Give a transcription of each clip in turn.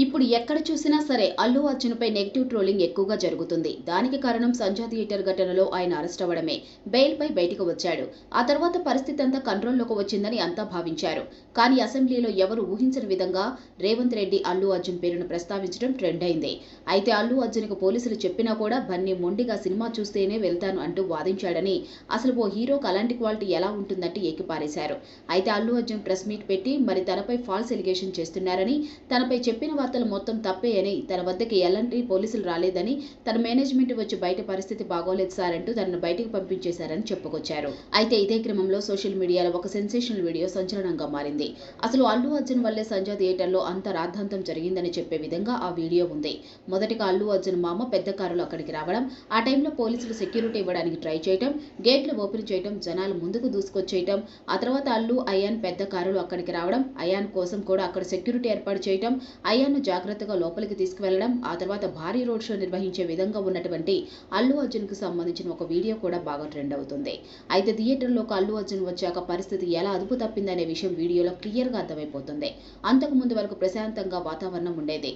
ఇప్పుడు ఎక్కడ చూసినా సరే అల్లు అర్జున్పై నెగిటివ్ ట్రోలింగ్ ఎక్కువగా జరుగుతుంది. దానికి కారణం సంజా థియేటర్ ఘటనలో ఆయన అరెస్ట్ అవ్వడమే. బెయిల్పై బయటకు వచ్చాడు. ఆ తర్వాత పరిస్థితి అంతా కంట్రోల్లోకి వచ్చిందని అంతా భావించారు. కానీ అసెంబ్లీలో ఎవరు ఊహించని విధంగా రేవంత్ రెడ్డి అల్లు అర్జున్ పేరును ప్రస్తావించడం ట్రెండ్ అయింది. అయితే అల్లు అర్జున్కు పోలీసులు చెప్పినా కూడా బన్నీ మొండిగా సినిమా చూస్తేనే వెళ్తాను అంటూ వాదించాడని అసలు ఓ హీరోకు అలాంటి క్వాలిటీ ఎలా ఉంటుందంటే ఏకిపారేశారు. అయితే అల్లు అర్జున్ ప్రెస్ మీట్ పెట్టి మరి తనపై ఫాల్స్ ఎలిగేషన్ చేస్తున్నారని తనపై చెప్పిన వార్తలు మొత్తం తప్పే అని తన వద్దకి ఎలాంటి పోలీసులు రాలేదని తన మేనేజ్మెంట్ వచ్చి బయట పరిస్థితి బాగోలేదు సార్ అంటూ తనను బయటకు పంపించేశారని చెప్పుకొచ్చారు. అయితే ఇదే క్రమంలో సోషల్ మీడియాలో ఒక సెన్సేషనల్ వీడియో సంచలనంగా మారింది. అసలు అల్లు అర్జున్ వల్లే సంజయ్ థియేటర్లో అంత రాద్ధాంతం జరిగిందని చెప్పే విధంగా ఆ వీడియో ఉంది. మొదటిగా అల్లు అర్జున్ మామ పెద్ద కారులో అక్కడికి రావడం ఆ టైంలో పోలీసులు సెక్యూరిటీ ఇవ్వడానికి ట్రై చేయడం గేట్లు ఓపెన్ చేయడం జనాలు ముందుకు దూసుకొచ్చేయటం ఆ తర్వాత అల్లు అయాన్ పెద్ద కారులో అక్కడికి రావడం అయాన్ కోసం కూడా అక్కడ సెక్యూరిటీ ఏర్పాటు చేయడం అయాన్ను జాగ్రత్తగా లోపలికి తీసుకువెళ్ళడం ఆ తర్వాత భారీ రోడ్ షో నిర్వహించే విధంగా ఉన్నటువంటి అల్లు అర్జున్కు సంబంధించిన ఒక వీడియో కూడా బాగా ట్రెండ్ అవుతుంది. అయితే థియేటర్లోకి అల్లు అర్జున్ వచ్చాక పరిస్థితి ఎలా అదుపు తప్పిందనే విషయం వీడియోలో క్లియర్గా అర్థమైపోతుంది. అంతకు ముందు వరకు ప్రశాంతంగా వాతావరణం ఉండేది.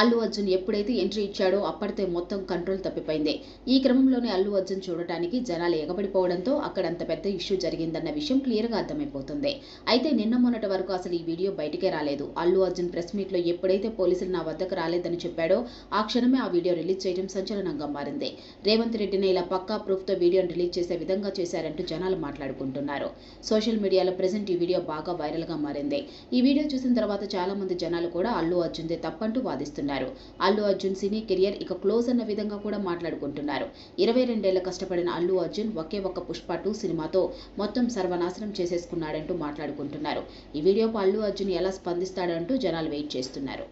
అల్లు అర్జున్ ఎప్పుడైతే ఎంట్రీ ఇచ్చాడో అప్పటితే మొత్తం కంట్రోల్ తప్పిపోయింది. ఈ క్రమంలోనే అల్లు అర్జున్ చూడటానికి జనాలు ఎగబడిపోవడంతో అక్కడ అంత పెద్ద ఇష్యూ జరిగిందన్న విషయం క్లియర్గా అర్థమైపోతుంది. అయితే నిన్న మొన్నటి వరకు అసలు ఈ వీడియో బయటికే రాలేదు. అల్లు అర్జున్ ప్రెస్ మీట్లో ఎప్పుడైతే పోలీసులు నా వద్దకు రాలేదని చెప్పాడో ఆ క్షణమే ఆ వీడియో రిలీజ్ చేయడం సంచలనంగా మారింది. రేవంత్ రెడ్డిని ఇలా పక్కా ప్రూఫ్తో వీడియోని రిలీజ్ చేసే విధంగా చేశారంటూ జనాలు మాట్లాడుకుంటున్నారు. సోషల్ మీడియాలో ప్రజెంట్ ఈ వీడియో బాగా వైరల్గా మారింది. ఈ వీడియో చూసిన తర్వాత చాలా మంది జనాలు కూడా అల్లు అర్జున్దే తప్పంటూ వాదిస్తున్నారు. అల్లు అర్జున్ సినీ కెరియర్ ఇక క్లోజ్ అన్న విధంగా కూడా మాట్లాడుకుంటున్నారు. ఇరవై రెండేళ్ళ కష్టపడిన అల్లు అర్జున్ ఒకే ఒక్క పుష్ప టూ సినిమాతో మొత్తం సర్వనాశనం చేసేసుకున్నాడంటూ మాట్లాడుకుంటున్నారు. ఈ వీడియోకు అల్లు అర్జున్ ఎలా స్పందిస్తాడంటూ జనాలు వెయిట్ చేస్తున్నారు.